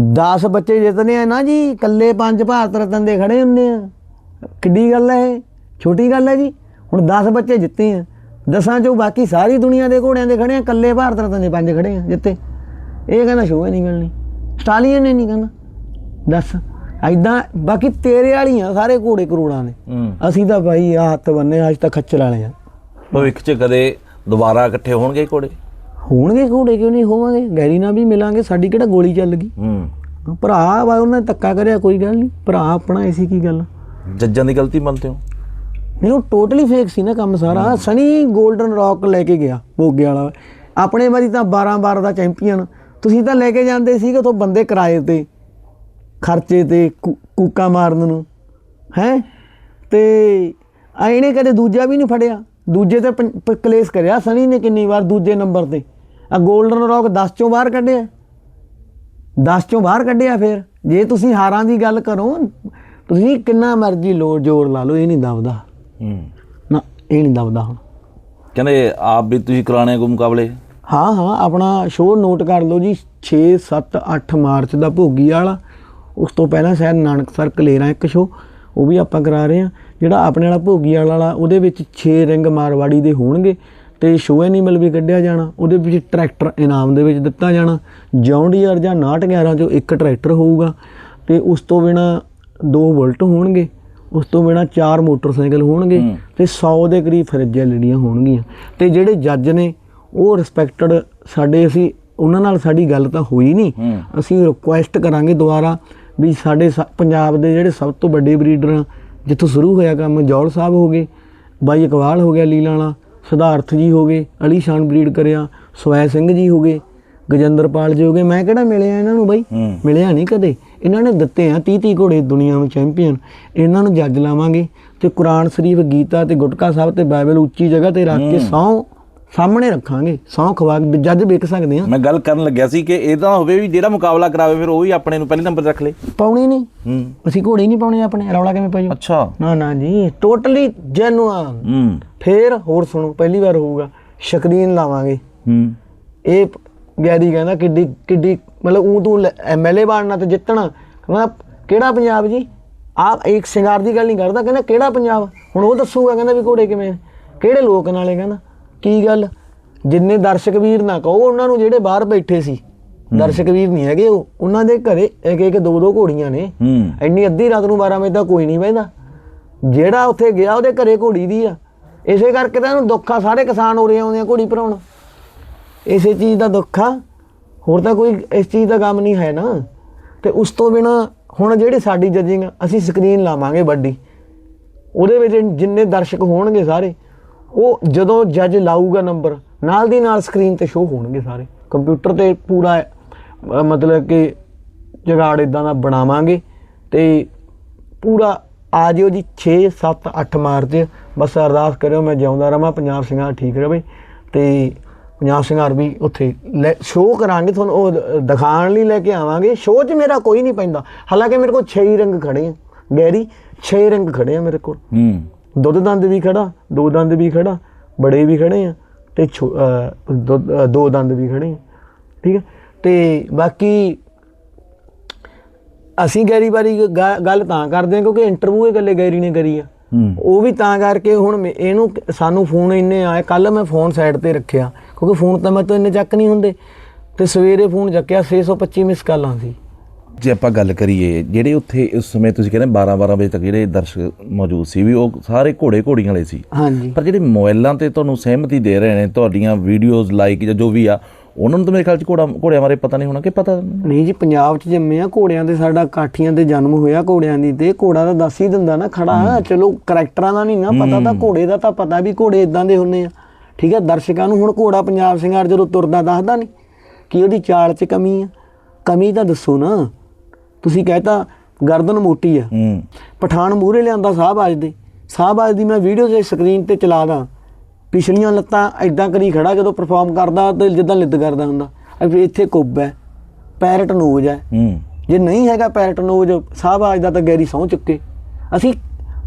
10 ਬੱਚੇ ਜਿੱਤਨੇ ਆ ਨਾ ਜੀ ਕੱਲੇ ਪੰਜ ਭਾਰਤ ਰਤਨ ਦੇ ਖੜੇ ਹੁੰਦੇ ਆ। ਕਿੱਡੀ ਗੱਲ ਹੈ ਇਹ? ਛੋਟੀ ਗੱਲ ਹੈ ਜੀ। ਹੁਣ 10 ਬੱਚੇ ਜਿੱਤੇ ਆ। ਦਸਾਂ ਚੋਂ ਬਾਕੀ ਸਾਰੀ ਦੁਨੀਆ ਦੇ ਘੋੜਿਆਂ ਦੇ ਖੜੇ ਆ ਕੱਲੇ ਭਾਰਤ ਰਤਨ ਦੇ ਪੰਜ ਖੜੇ ਆ ਜਿੱਤੇ ਇਹ ਕਹਿੰਦਾ ਸ਼ੋਅ ਨਹੀਂ ਮਿਲਣੀ। ਸਟਾਲੀਅਨ ਨੇ ਨਹੀਂ ਕਹਿੰਦਾ। ਦੱਸ ਐਦਾਂ ਬਾਕੀ ਤੇਰੇ ਵਾਲੀਆਂ ਸਾਰੇ ਘੋੜੇ ਕਰੋੜਾਂ ਨੇ ਅਸੀਂ ਤਾਂ ਭਾਈ ਆ ਹੱਥ ਬੰਨੇ ਅੱਜ ਤੱਕ ਖੱਚਰ ਵਾਲੇ ਆ। ਭਵਿੱਖ 'ਚ ਕਦੇ ਦੁਬਾਰਾ ਇਕੱਠੇ ਹੋਣਗੇ ਘੋੜੇ? ਹੋਣਗੇ ਘੋੜੇ ਕਿਉਂ ਨਹੀਂ ਹੋਵਾਂਗੇ? ਗੈਰੀ ਨਾਲ ਵੀ ਮਿਲਾਂਗੇ ਸਾਡੀ ਕਿਹੜਾ ਗੋਲੀ ਚੱਲ ਗਈ? ਹੂੰ। ਭਰਾ ਵਾ ਉਹਨੇ ਧੱਕਾ ਕਰਿਆ ਕੋਈ ਗੱਲ ਨਹੀਂ। ਭਰਾ ਆਪਣਾ ਐਸੀ ਕੀ ਗੱਲ? ਜੱਜਾਂ ਦੀ ਗਲਤੀ ਮੰਨਦੇ ਹੋ? ਨਹੀਂ ਉਹ ਟੋਟਲੀ ਫੇਕ ਸੀ ਨਾ ਕੰਮ ਸਾਰਾ। ਸਨੀ 골ਡਨ ਰੌਕ ਲੈ ਕੇ ਗਿਆ ਮੋਗੇ ਵਾਲਾ। ਆਪਣੇ ਵਾਰੀ ਤਾਂ 12 12 ਦਾ ਚੈਂਪੀਅਨ ਤੁਸੀਂ ਤਾਂ ਲੈ ਕੇ ਜਾਂਦੇ ਸੀਗੇ ਉਥੋਂ ਬੰਦੇ ਕਿਰਾਏ ਤੇ ਖਰਚੇ ਤੇ ਕੂਕਾਂ ਮਾਰਨ ਨੂੰ ਹੈ? ਤੇ ਆ ਇਹਨੇ ਕਦੇ ਦੂਜਾ ਵੀ ਨਹੀਂ ਫੜਿਆ। ਦੂਜੇ ਤੇ ਕਲੇਸ ਕਰਿਆ ਸਨੀ ਨੇ ਕਿੰਨੀ ਵਾਰ ਦੂਜੇ ਨੰਬਰ ਤੇ। ਆ 골ਡਨ ਰੌਕ 10 ਚੋਂ ਬਾਹਰ ਕੱਢਿਆ। 10 ਚੋਂ ਬਾਹਰ ਕੱਢਿਆ ਫਿਰ। ਜੇ ਤੁਸੀਂ ਹਾਰਾਂ ਦੀ ਗੱਲ ਕਰੋ ਤੁਸੀਂ ਕਿੰਨਾ ਮਰਜ਼ੀ ਲੋਰ ਜ਼ੋਰ ਲਾ ਲਓ ਇਹ ਨਹੀਂ ਦਬਦਾ। ਹੂੰ ਨਾ ਇਹ ਨਹੀਂ ਦਬਦਾ ਹੁਣ। ਕਹਿੰਦੇ ਆਪ ਵੀ ਤੁਸੀਂ ਕਰਾਣੇ ਕੋ ਮੁਕਾਬਲੇ ਹਾਂ ਹਾਂ ਆਪਣਾ ਸ਼ੋਅ ਨੋਟ ਕਰ ਲਓ ਜੀ 6 7 8 ਮਾਰਚ ਦਾ ਭੋਗੀ ਵਾਲਾ। ਉਸ ਤੋਂ ਪਹਿਲਾਂ ਸ਼ਾਇਦ ਨਾਨਕਸਰ ਕਲੇਰਾ ਇੱਕ ਸ਼ੋਅ ਉਹ ਵੀ ਆਪਾਂ ਕਰਾ ਰਹੇ ਹਾਂ। ਜਿਹੜਾ ਆਪਣੇ ਵਾਲਾ ਭੋਗੀ ਵਾਲਾ ਉਹਦੇ ਵਿੱਚ 6 ਰਿੰਗ ਮਾਰਵਾੜੀ ਦੇ ਹੋਣਗੇ ਤੇ ਸ਼ੋਅ ਐਨੀਮਲ ਵੀ ਕੱਢਿਆ ਜਾਣਾ। ਉਹਦੇ ਵਿੱਚ ਟਰੈਕਟਰ ਇਨਾਮ ਦੇ ਵਿੱਚ ਦਿੱਤਾ ਜਾਣਾ। ਜੌਂਡੀਅਰ ਜਾਂ 911 ਚੋਂ ਇੱਕ ਟਰੈਕਟਰ ਹੋਊਗਾ ਤੇ ਉਸ ਤੋਂ ਬਿਨਾ ਦੋ ਬੁਲਟ ਹੋਣਗੇ। ਉਸ ਤੋਂ ਬਿਨਾ ਚਾਰ ਮੋਟਰਸਾਈਕਲ ਹੋਣਗੇ। ਤੇ 100 ਦੇ ਕਰੀਬ ਫਰਿੱਜ ਐਲਡੀਆਂ ਹੋਣਗੀਆਂ। ਤੇ ਜਿਹੜੇ ਜੱਜ ਨੇ ਉਹ ਰਿਸਪੈਕਟਡ ਸਾਡੇ ਅਸੀਂ ਉਹਨਾਂ ਨਾਲ ਸਾਡੀ ਗੱਲ ਤਾਂ ਹੋਈ ਨਹੀਂ। ਅਸੀਂ ਰਿਕੁਐਸਟ ਕਰਾਂਗੇ ਦੁਬਾਰਾ ਵੀ ਸਾਡੇ ਪੰਜਾਬ ਦੇ ਜਿਹੜੇ ਸਭ ਤੋਂ ਵੱਡੇ ਬਰੀਡਰ ਜਿੱਥੋਂ ਸ਼ੁਰੂ ਹੋਇਆ ਕੰਮ ਜੌਲ ਸਾਹਿਬ ਹੋ ਗਏ ਬਾਈ ਇਕਬਾਲ ਹੋ ਗਿਆ ਲੀਲਾ ਵਾਲਾ ਸਿਧਾਰਥ ਜੀ ਹੋ ਗਏ ਅਲੀ ਸ਼ਾਨ ਬਰੀਡ ਕਰਿਆ ਸਵੈ ਸਿੰਘ ਜੀ ਹੋ ਗਏ ਗਜਿੰਦਰਪਾਲ ਜੀ ਹੋ ਗਏ ਮੈਂ ਕਿਹੜਾ ਮਿਲਿਆ ਇਹਨਾਂ ਨੂੰ ਬਾਈ? ਮਿਲਿਆ ਨਹੀਂ ਕਦੇ। ਇਹਨਾਂ ਨੇ ਦਿੱਤੇ ਆ 30 30 ਘੋੜੇ ਦੁਨੀਆ ਨੂੰ ਚੈਂਪੀਅਨ। ਇਹਨਾਂ ਨੂੰ ਜੱਜ ਲਾਵਾਂਗੇ ਤੇ ਕੁਰਾਨ ਸ਼ਰੀਫ ਗੀਤਾ ਤੇ ਗੁਟਕਾ ਸਾਹਿਬ ਤੇ ਬਾਈਬਲ ਉੱਚੀ ਜਗ੍ਹਾ ਤੇ ਰੱਖ ਕੇ ਸਹੁੰ ਸਾਹਮਣੇ ਰੱਖਾਂਗੇ। ਸਹੁੰ ਖਵਾ ਕੇ ਜੱਜ ਵਿਕ ਸਕਦੇ ਆ। ਮੈਂ ਗੱਲ ਕਰਨ ਲੱਗਿਆ ਸੀ ਕਿ ਇਹ ਤਾਂ ਹੋਵੇ ਵੀ ਜਿਹੜਾ ਮੁਕਾਬਲਾ ਕਰਾਵੇ ਫਿਰ ਉਹ ਹੀ ਆਪਣੇ ਨੂੰ ਪਹਿਲੇ ਨੰਬਰ ਰੱਖ ਲੇ। ਪਾਉਣੀ ਨਹੀਂ। ਹੂੰ। ਅਸੀਂ ਘੋੜੇ ਨਹੀਂ ਪਾਉਣੇ ਆਪਣੇ। ਰੌਲਾ ਕਿਵੇਂ ਪਾਈਓ ਅੱਛਾ। ਨਾ ਨਾ ਜੀ। ਟੋਟਲੀ ਜੈਨੂਅਨ ਹੂੰ। ਫੇਰ ਹੋਰ ਸੁਣੋ ਪਹਿਲੀ ਵਾਰ ਹੋਊਗਾ। ਸਕਰੀਨ ਲਾਵਾਂਗੇ। ਹੂੰ। ਇਹ ਗੈਰੀ ਕਹਿੰਦਾ ਕਿੱਡੀ ਕਿੱਡੀ ਮਤਲਬ ਉਹ ਤੂੰ ਐਮਐਲਏ ਬਣਨਾ ਤੇ ਜਿੱਤਣਾ। ਕਹਿੰਦਾ ਕਿਹੜਾ ਪੰਜਾਬ ਜੀ? ਆਪ ਇੱਕ ਸ਼ਿੰਗਾਰ ਦੀ ਗੱਲ ਨਹੀਂ ਕਰਦਾ ਕਹਿੰਦਾ ਕਿਹੜਾ ਪੰਜਾਬ? ਹੁਣ ਉਹ ਦੱਸੂਗਾ ਕਹਿੰਦਾ ਵੀ ਘੋੜੇ ਕਿਵੇਂ। ਕਿਹੜੇ ਲੋਕ ਨਾਲੇ ਕਹਿੰਦਾ? ਕੀ ਗੱਲ? ਜਿੰਨੇ ਦਰਸ਼ਕ ਵੀਰ ਨਾ ਕਹੋ ਉਹਨਾਂ ਨੂੰ ਜਿਹੜੇ ਬਾਹਰ ਬੈਠੇ ਸੀ। ਦਰਸ਼ਕ ਵੀਰ ਨਹੀਂ ਹੈਗੇ ਉਹ। ਉਹਨਾਂ ਦੇ ਘਰੇ ਇੱਕ ਇੱਕ ਦੋ ਦੋ ਘੋੜੀਆਂ ਨੇ। ਹੂੰ। ਇੰਨੀ ਅੱਧੀ ਰਾਤ ਨੂੰ 12 ਵਜੇ ਤੱਕ ਕੋਈ ਨਹੀਂ ਬਹਿੰਦਾ। ਜਿਹੜਾ ਉੱਥੇ ਗਿਆ ਉਹਦੇ ਘਰੇ ਘੋੜੀ ਦੀ ਆ। ਇਸੇ ਕਰਕੇ ਤਾਂ ਇਹਨੂੰ ਦੁੱਖ ਆ ਸਾਰੇ ਕਿਸਾਨ ਉਰੇ ਆਉਂਦੇ ਆ ਘੋੜੀ ਭਰਾਉਣ। ਇਸੇ ਚੀਜ਼ ਦਾ ਦੁੱਖ ਆ। ਹੋਰ ਤਾਂ ਕੋਈ ਇਸ ਚੀਜ਼ ਦਾ ਕੰਮ ਨਹੀਂ ਹੈ ਨਾ। ਤੇ ਉਸ ਤੋਂ ਬਿਨਾ ਹੁਣ ਜਿਹੜੀ ਸਾਡੀ ਜੱਜਿੰਗ ਅਸੀਂ ਸਕਰੀਨ ਲਾਵਾਂਗੇ ਵੱਡੀ। ਉਹਦੇ ਵਿੱਚ ਜਿੰਨੇ ਦਰਸ਼ਕ ਹੋਣਗੇ ਸਾਰੇ, ਉਹ ਜਦੋਂ ਜੱਜ ਲਾਊਗਾ ਨੰਬਰ ਨਾਲ ਦੀ ਨਾਲ ਸਕਰੀਨ ਤੇ ਸ਼ੋ ਹੋਣਗੇ ਸਾਰੇ। ਕੰਪਿਊਟਰ ਤੇ ਪੂਰਾ ਮਤਲਬ ਕਿ ਜਗਾੜ ਇਦਾਂ ਦਾ ਬਣਾਵਾਂਗੇ ਤੇ ਪੂਰਾ ਆ ਜਿਓ ਜੀ 6 7 8 ਮਾਰਚ ਬਸ ਅਰਦਾਸ ਕਰਿਓ, ਮੈਂ ਜਿਉਂਦਾ ਰਵਾਂ ਪੰਜਾਬ ਸਿੰਘਾਂ ਠੀਕ ਰਵੇ ਤੇ ਪੰਜਾਬ ਸਿੰਘਾਰ ਵੀ ਉੱਥੇ ਸ਼ੋਅ ਕਰਾਂਗੇ ਤੁਹਾਨੂੰ ਉਹ ਦਿਖਾਉਣ ਲਈ ਲੈ ਕੇ ਆਵਾਂਗੇ। ਸ਼ੋਅ 'ਚ ਮੇਰਾ ਕੋਈ ਨਹੀਂ ਪੈਂਦਾ। ਹਾਲਾਂਕਿ ਮੇਰੇ ਕੋਲ 6 ਹੀ ਰੰਗ ਖੜੇ ਆ। ਗੈਰੀ 6 ਰੰਗ ਖੜੇ ਆ ਮੇਰੇ ਕੋਲ। ਹੂੰ। ਦੁੱਧ ਦੰਦ ਵੀ ਖੜਾ ਦੋ ਦੰਦ ਵੀ ਖੜਾ ਬੜੇ ਵੀ ਖੜੇ ਆ ਤੇ ਦੋ ਦੰਦ ਵੀ ਖੜੇ ਆ। ਠੀਕ ਹੈ ਤੇ ਬਾਕੀ ਅਸੀਂ ਗੈਰੀ ਬਾਰੀ ਗੱਲ ਤਾਂ ਕਰਦੇ ਹਾਂ ਕਿਉਂਕਿ ਇੰਟਰਵਿਊ ਇਹ ਗੱਲੇ ਗੈਰੀ ਨੇ ਕਰੀ ਆ। ਉਹ ਵੀ ਤਾਂ ਕਰਕੇ ਹੁਣ ਇਹਨੂੰ ਸਾਨੂੰ ਫੋਨ ਇੰਨੇ ਆਏ ਕੱਲ ਮੈਂ ਫੋਨ ਸਾਈਡ ਤੇ ਰੱਖਿਆ ਕਿਉਂਕਿ ਫੋਨ ਤਾਂ ਮੈਂ ਤੋਂ ਇੰਨੇ ਚੱਕ ਨਹੀਂ ਹੁੰਦੇ। ਤੇ ਸਵੇਰੇ ਫੋਨ ਚੱਕਿਆ 625 ਮਿਸ ਕਾਲਾਂ ਸੀ। ਜੇ ਆਪਾਂ ਗੱਲ ਕਰੀਏ ਜਿਹੜੇ ਉੱਥੇ ਉਸ ਸਮੇਂ ਤੁਸੀਂ ਕਹਿੰਦੇ 12 12 ਵਜੇ ਤੱਕ ਜਿਹੜੇ ਦਰਸ਼ਕ ਮੌਜੂਦ ਸੀ ਵੀ ਉਹ ਸਾਰੇ ਘੋੜੇ ਘੋੜੀਆਂ ਵਾਲੇ ਸੀ। ਹਾਂਜੀ। ਪਰ ਜਿਹੜੇ ਮੋਬਾਈਲਾਂ ਤੇ ਤੁਹਾਨੂੰ ਸਹਿਮਤੀ ਦੇ ਰਹੇ ਨੇ ਤੁਹਾਡੀਆਂ ਵੀਡੀਓਜ਼ ਲਾਈਕ ਜਾਂ ਜੋ ਵੀ ਆ ਉਹਨਾਂ ਨੂੰ ਤਾਂ ਮੇਰੇ ਖਿਆਲ ਚ ਘੋੜਾ ਘੋੜਿਆਂ ਬਾਰੇ ਪਤਾ ਨਹੀਂ ਹੋਣਾ ਕਿ ਪਤਾ? ਨਹੀਂ ਜੀ ਪੰਜਾਬ 'ਚ ਜੰਮੇ ਆ ਘੋੜਿਆਂ ਦੇ ਸਾਡਾ ਕਾਠੀਆਂ ਤੇ ਜਨਮ ਹੋਇਆ ਘੋੜਿਆਂ ਦੀ ਤੇ ਘੋੜਾ ਤਾਂ ਦੱਸ ਹੀ ਦਿੰਦਾ ਨਾ ਖੜਾ ਚਲੋ ਕਰੈਕਟਰਾਂ ਦਾ ਨਹੀਂ ਨਾ ਪਤਾ ਤਾਂ ਘੋੜੇ ਦਾ ਤਾਂ ਪਤਾ ਵੀ ਘੋੜੇ ਇਦਾਂ ਦੇ ਹੁੰਨੇ ਆ। ਠੀਕ ਹੈ ਦਰਸ਼ਕਾਂ ਨੂੰ ਹੁਣ ਘੋੜਾ ਪੰਜਾਬ ਸਿੰਘਾਰ ਜਦੋਂ ਤੁਰਦਾ ਦੱਸਦਾ ਨਹੀਂ ਕਿ ਉਹਦੀ ਚਾਲ 'ਚ ਕਮੀ ਆ। ਕਮੀ ਤਾਂ ਦੱਸੋ ਨਾ ਤੁਸੀਂ ਕਹਿਤਾ ਗਰਦਨ ਮੋਟੀ ਆ। ਪਠਾਨ ਮੂਹਰੇ ਲਿਆਂਦਾ ਸਾਹਬਾਜ਼ ਦੇ। ਸਾਹਬਾਜ਼ ਦੀ ਮੈਂ ਵੀਡੀਓ ਤੇ ਸਕਰੀਨ ਤੇ ਚਲਾ ਦਾਂ। ਪਿਛਲੀਆਂ ਲੱਤਾਂ ਐਦਾਂ ਕਰੀ ਖੜਾ ਜਦੋਂ ਪਰਫਾਰਮ ਕਰਦਾ ਤੇ ਜਿੱਦਾਂ ਲਿੱਦ ਕਰਦਾ ਹੁੰਦਾ। ਇੱਥੇ ਕੁੱਬ ਹੈ ਪੈਰਟ ਨੋਜ ਹੈ। ਹੂੰ। ਜੇ ਨਹੀਂ ਹੈਗਾ ਪੈਰਟ ਨੋਜ ਸਾਹਬਾਜ਼ ਦਾ ਤਾਂ ਗੈਰੀ ਸਹੁੰ ਚੁੱਕੇ। ਅਸੀਂ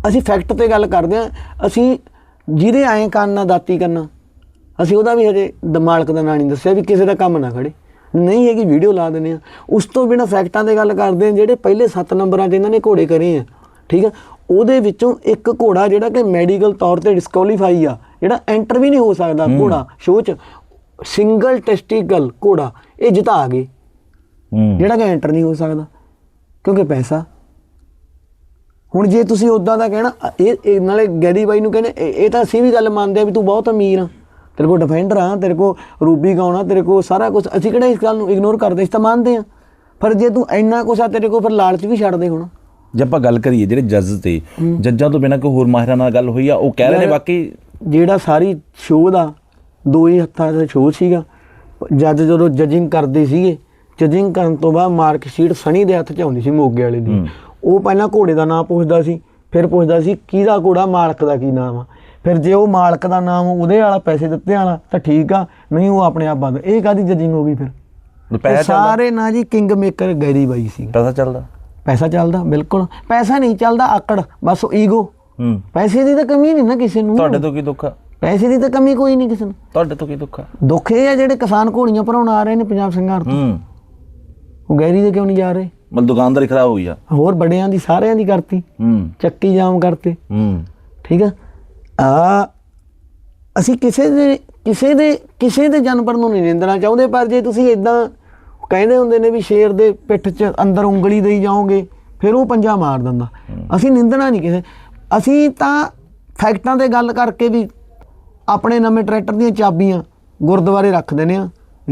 ਅਸੀਂ ਫੈਕਟ ਤੇ ਗੱਲ ਕਰਦੇ ਹਾਂ। ਅਸੀਂ ਜਿਹਦੇ ਐਂ ਕੰਨ ਨਾ ਦਾਤੀ ਕਰਨਾ ਅਸੀਂ ਉਹਦਾ ਵੀ ਹਜੇ ਦ- ਮਾਲਕ ਦਾ ਨਾਂ ਨਹੀਂ ਦੱਸਿਆ ਵੀ ਕਿਸੇ ਦਾ ਕੰਮ ਨਾ ਖੜੇ। ਨਹੀਂ ਹੈਗੀ ਵੀਡੀਓ ਲਾ ਦਿੰਦੇ ਆ ਉਸ ਤੋਂ ਬਿਨਾ ਫੈਕਟਾਂ ਤੇ ਗੱਲ ਕਰਦੇ ਆ ਜਿਹੜੇ ਪਹਿਲੇ 7 ਨੰਬਰਾਂ 'ਚ ਇਹਨਾਂ ਨੇ ਘੋੜੇ ਕਰੇ ਆ। ਠੀਕ ਆ ਉਹਦੇ ਵਿੱਚੋਂ ਇੱਕ ਘੋੜਾ ਜਿਹੜਾ ਕਿ ਮੈਡੀਕਲ ਤੌਰ ਤੇ ਡਿਸਕੁਆਲੀਫਾਈ ਆ ਜਿਹੜਾ ਐਂਟਰ ਵੀ ਨਹੀਂ ਹੋ ਸਕਦਾ ਘੋੜਾ ਸ਼ੋਅ 'ਚ ਸਿੰਗਲ ਟੈਸਟੀਕਲ ਘੋੜਾ ਇਹ ਜਿਤਾ ਗਏ। ਜਿਹੜਾ ਕਿ ਐਂਟਰ ਨਹੀਂ ਹੋ ਸਕਦਾ ਕਿਉਂਕਿ ਪੈਸਾ। ਹੁਣ ਜੇ ਤੁਸੀਂ ਉਦਾਂ ਦਾ ਕਹਿਣਾ ਇਹ ਨਾਲੇ ਗੈਰੀ ਬਾਈ ਨੂੰ ਕਹਿੰਦੇ ਇਹ ਤਾਂ ਅਸੀਂ ਵੀ ਗੱਲ ਮੰਨਦੇ ਆ ਵੀ ਤੂੰ ਬਹੁਤ ਅਮੀਰ ਆ। ਤੇਰੇ ਕੋਲ ਡਿਫੈਂਡਰ ਆ ਤੇਰੇ ਕੋਲ ਰੂਬੀ ਗਾਉਣਾ ਤੇਰੇ ਕੋਲ ਸਾਰਾ ਕੁਝ ਅਸੀਂ ਕਿਹੜਾ ਇਸ ਗੱਲ ਨੂੰ ਇਗਨੋਰ ਕਰਦੇ ਅਸੀਂ ਤਾਂ ਮੰਨਦੇ ਆ। ਪਰ ਜੇ ਤੂੰ ਇੰਨਾ ਕੁਛ ਆ ਤੇਰੇ ਕੋਲ ਫਿਰ ਲਾਲਚ ਵੀ ਛੱਡ ਦੇ ਹੁਣ। ਜੇ ਆਪਾਂ ਗੱਲ ਕਰੀਏ ਜਿਹੜੇ ਜੱਜ ਤੇ ਜੱਜਾਂ ਤੋਂ ਬਿਨਾਂ ਕੋਈ ਹੋਰ ਮਾਹਿਰਾਂ ਨਾਲ ਗੱਲ ਹੋਈ ਆ ਉਹ ਕਹਿ ਰਹੇ ਨੇ ਬਾਕੀ ਜਿਹੜਾ ਸਾਰੀ ਸ਼ੋਅ ਦਾ ਦੋ ਹੀ ਹੱਥਾਂ ਦਾ ਸ਼ੋਅ ਸੀਗਾ। ਜੱਜ ਜਦੋਂ ਜੱਜਿੰਗ ਕਰਦੇ ਸੀਗੇ ਜੱਜਿੰਗ ਕਰਨ ਤੋਂ ਬਾਅਦ ਮਾਰਕ ਸ਼ੀਟ ਸਣੀ ਦੇ ਹੱਥ 'ਚ ਆਉਂਦੀ ਸੀ ਮੋਗੇ ਵਾਲੇ ਦੀ। ਉਹ ਪਹਿਲਾਂ ਘੋੜੇ ਦਾ ਨਾਮ ਪੁੱਛਦਾ ਸੀ ਫਿਰ ਪੁੱਛਦਾ ਸੀ ਕਿਹਦਾ ਘੋੜਾ ਮਾਲਕ ਦਾ ਕੀ ਨਾਮ ਆ? ਫਿਰ ਜੇ ਉਹ ਮਾਲਕ ਦਾ ਨਾਮ ਉਹਦੇ ਵਾਲਾ ਪੈਸੇ ਦਿੱਤੇ ਵਾਲਾ ਤਾਂ ਠੀਕ ਆ ਨਹੀਂ ਉਹ ਆਪਣੇ ਆਪ ਬੰਦ। ਇਹ ਕਾਦੀ ਜੱਜਿੰਗ ਹੋ ਗਈ ਫਿਰ? ਸਾਰੇ ਨਾ ਜੀ ਕਿੰਗ ਮੇਕਰ ਗੈਰੀ ਬਾਈ ਸੀ। ਪੈਸਾ ਚੱਲਦਾ। ਪੈਸਾ ਚੱਲਦਾ ਬਿਲਕੁਲ। ਪੈਸਾ ਨਹੀਂ ਚੱਲਦਾ ਆਕੜ ਬਸ ਈਗੋ ਹੂੰ। ਪੈਸੇ ਦੀ ਤਾਂ ਕਮੀ ਨਹੀਂ ਨਾ ਕਿਸੇ ਨੂੰ। ਤੁਹਾਡੇ ਤੋਂ ਕੀ ਦੁੱਖ ਆ? ਪੈਸੇ ਦੀ ਤਾਂ ਕਮੀ ਕੋਈ ਨਹੀਂ ਕਿਸੇ ਨੂੰ। ਤੁਹਾਡੇ ਤੋਂ ਕੀ ਦੁੱਖ ਆ? ਦੁੱਖ ਇਹ ਆ ਜਿਹੜੇ ਕਿਸਾਨ ਘੋੜੀਆਂ ਭਰਾਉਣ ਆ ਰਹੇ ਨੇ ਪੰਜਾਬ ਸਿੰਘਾਰ ਤੋਂ। ਹੂੰ। ਉਹ ਗੈਰੀ ਦੇ ਕਿਉਂ ਨਹੀਂ ਜਾ ਰਹੇ? ਮਤਲਬ ਦੁਕਾਨਦਾਰੀ ਖਰਾਬ ਹੋ ਗਈ ਆ। ਹੋਰ ਬੜਿਆਂ ਦੀ ਸਾਰਿਆਂ ਦੀ ਕਰਤੀ। ਹੂੰ। ਚੱਕੀ ਜਾਮ ਕਰਤੇ। ਹੂੰ। ਠੀਕ ਆ? ਆ ਅਸੀਂ ਕਿਸੇ ਦੇ ਕਿਸੇ ਦੇ ਕਿਸੇ ਦੇ ਜਾਨਵਰ ਨੂੰ ਨਹੀਂ ਨਿੰਦਣਾ ਚਾਹੁੰਦੇ ਪਰ ਜੇ ਤੁਸੀਂ ਇਦਾਂ ਕਹਿੰਦੇ ਹੁੰਦੇ ਨੇ ਵੀ ਸ਼ੇਰ ਦੇ ਪਿੱਠ 'ਚ ਅੰਦਰ ਉਂਗਲੀ ਦੇਈ ਜਾਓਗੇ ਫਿਰ ਉਹ ਪੰਜਾ ਮਾਰ ਦਿੰਦਾ। ਅਸੀਂ ਨਿੰਦਣਾ ਨਹੀਂ ਕਿਸੇ। ਅਸੀਂ ਤਾਂ ਫੈਕਟਾਂ ਤੇ ਗੱਲ ਕਰਕੇ ਵੀ ਆਪਣੇ ਨਵੇਂ ਟਰੈਕਟਰ ਦੀਆਂ ਚਾਬੀਆਂ ਗੁਰਦੁਆਰੇ ਰੱਖ ਦਿੰਦੇ ਆ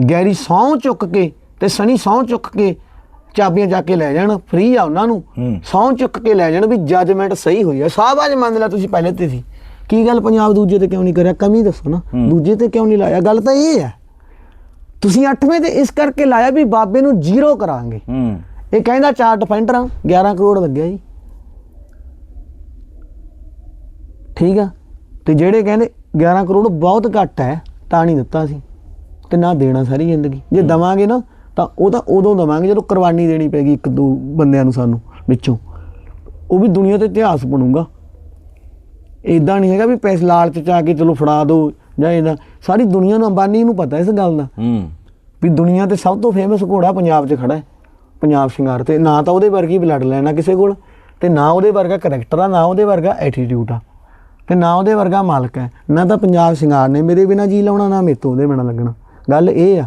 ਗੈਰੀ ਸਹੁੰ ਚੁੱਕ ਕੇ ਤੇ ਸਣੀ ਸਹੁੰ ਚੁੱਕ ਕੇ ਚਾਬੀਆਂ ਜਾ ਕੇ ਲੈ ਜਾਣ ਫ੍ਰੀ ਆ ਉਹਨਾਂ ਨੂੰ। ਸਹੁੰ ਚੁੱਕ ਕੇ ਲੈ ਜਾਣ ਵੀ ਜੱਜਮੈਂਟ ਸਹੀ ਹੋਈ ਆ। ਸਾਹਬਾਜ ਮੰਨ ਲਿਆ ਤੁਸੀਂ ਪਹਿਲੇ ਤੇ ਸੀ। ਕੀ ਗੱਲ ਪੰਜਾਬ ਦੂਜੇ ਤੇ ਕਿਉਂ ਨਹੀਂ ਕਰਿਆ? ਕਮੀ ਦੱਸੋ ਨਾ। ਦੂਜੇ ਤੇ ਕਿਉਂ ਨਹੀਂ ਲਾਇਆ? ਗੱਲ ਤਾਂ ਇਹ ਹੈ। ਤੁਸੀਂ 8ਵੇਂ ਤੇ ਇਸ ਕਰਕੇ ਲਾਇਆ ਵੀ ਬਾਬੇ ਨੂੰ ਜ਼ੀਰੋ ਕਰਾਂਗੇ। ਹੂੰ। ਇਹ ਕਹਿੰਦਾ ਚਾਰ ਡਿਫੈਂਡਰਾਂ 11 ਕਰੋੜ ਲੱਗਿਆ ਜੀ। ਠੀਕ ਆ? ਤੇ ਜਿਹੜੇ ਕਹਿੰਦੇ 11 ਕਰੋੜ ਬਹੁਤ ਘੱਟ ਹੈ ਤਾਂ ਨਹੀਂ ਦਿੱਤਾ ਸੀ। ਤੇ ਨਾ ਦੇਣਾ ਸਾਰੀ ਜ਼ਿੰਦਗੀ। ਜੇ ਦਵਾਂਗੇ ਨਾ ਤਾਂ ਉਹ ਤਾਂ ਉਦੋਂ ਦਵਾਂਗੇ ਜਦੋਂ ਕੁਰਬਾਨੀ ਦੇਣੀ ਪੈਗੀ ਇੱਕ ਦੋ ਬੰਦਿਆਂ ਨੂੰ ਸਾਨੂੰ ਵਿੱਚੋਂ। ਉਹ ਵੀ ਦੁਨੀਆ ਤੇ ਇਤਿਹਾਸ ਬਣੂਗਾ। ਇਦਾਂ ਨਹੀਂ ਹੈਗਾ ਵੀ ਪੈਸੇ ਲਾਲਚ ਚ ਆ ਕੇ ਚਲੋ ਫੜਾ ਦਿਓ ਜਾਂ ਇਹਦਾ ਸਾਰੀ ਦੁਨੀਆ ਨੂੰ ਅੰਬਾਨੀ ਨੂੰ ਪਤਾ ਇਸ ਗੱਲ ਦਾ। ਹੂੰ। ਵੀ ਦੁਨੀਆ ਤੇ ਸਭ ਤੋਂ ਫੇਮਸ ਘੋੜਾ ਪੰਜਾਬ 'ਚ ਖੜਾ ਹੈ। ਪੰਜਾਬ ਸ਼ਿੰਗਾਰ ਤੇ ਨਾ ਤਾਂ ਉਹਦੇ ਵਰਗੀ ਬਲੱਡ ਲੈਣਾ ਕਿਸੇ ਕੋਲ ਤੇ ਨਾ ਉਹਦੇ ਵਰਗਾ ਕਰੈਕਟਰ ਆ ਨਾ ਉਹਦੇ ਵਰਗਾ ਐਟੀਟਿਊਡ ਆ ਤੇ ਨਾ ਉਹਦੇ ਵਰਗਾ ਮਾਲਕ ਹੈ। ਨਾ ਤਾਂ ਪੰਜਾਬ ਸ਼ਿੰਗਾਰ ਨੇ ਮੇਰੇ ਬਿਨਾ ਜੀ ਲਾਉਣਾ ਨਾ ਮੇਰੇ ਤੋਂ ਉਹਦੇ ਬਿਨਾ ਲੱਗਣਾ। ਗੱਲ ਇਹ ਆ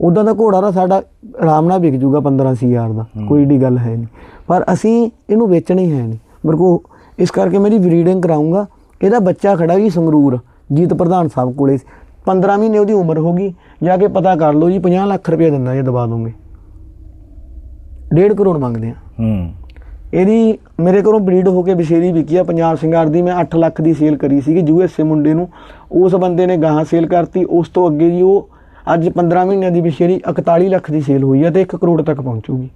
ਉਦਾਂ ਦਾ ਘੋੜਾ ਤਾਂ ਸਾਡਾ ਆਰਾਮ ਨਾਲ ਵਿਕ ਜੂਗਾ 15 ਹਜ਼ਾਰ ਦਾ ਕੋਈ ਏਡੀ ਗੱਲ ਹੈ ਨਹੀਂ। ਪਰ ਅਸੀਂ ਇਹਨੂੰ ਵੇਚਣਾ ਹੀ ਹੈ ਨਹੀਂ। ਮੇਰੇ ਕੋ ਇਸ ਕਰਕੇ ਮੇਰੀ ਬਰੀਡਿੰਗ ਕਰਾਉਂਗਾ ਇਹਦਾ ਬੱਚਾ ਖੜਾ ਜੀ ਸੰਗਰੂਰ। ਜੀਤ ਪ੍ਰਧਾਨ ਸਾਹਿਬ ਕੋਲੇ 15 ਮਹੀਨੇ ਉਹਦੀ ਉਮਰ ਹੋ ਗਈ। ਜਾ ਕੇ ਪਤਾ ਕਰ ਲਓ ਜੀ 50 ਲੱਖ ਰੁਪਏ ਦਿੰਦਾ ਜੇ ਦਵਾ ਦੋਗੇ। 1.5 ਕਰੋੜ ਮੰਗਦੇ ਆ। ਹੂੰ। ਇਹਦੀ ਮੇਰੇ ਕੋਲੋਂ ਬਰੀਡ ਹੋ ਕੇ ਬਸ਼ੇਰੀ ਵਿਕੀ ਆ ਪੰਜਾਬ ਸ਼ਿੰਗਾਰ ਦੀ। ਮੈਂ 8 ਲੱਖ ਦੀ ਸੇਲ ਕਰੀ ਸੀਗੀ ਯੂਐਸਏ ਮੁੰਡੇ ਨੂੰ। ਉਸ ਬੰਦੇ ਨੇ ਗਾਹਾਂ ਸੇਲ ਕਰਤੀ। ਉਸ ਤੋਂ ਅੱਗੇ ਜੀ ਉਹ ਅੱਜ 15 ਮਹੀਨਿਆਂ ਦੀ ਬਸ਼ੇਰੀ 41 ਲੱਖ ਦੀ ਸੇਲ ਹੋਈ ਆ ਤੇ 1 ਕਰੋੜ ਤੱਕ ਪਹੁੰਚੂਗੀ।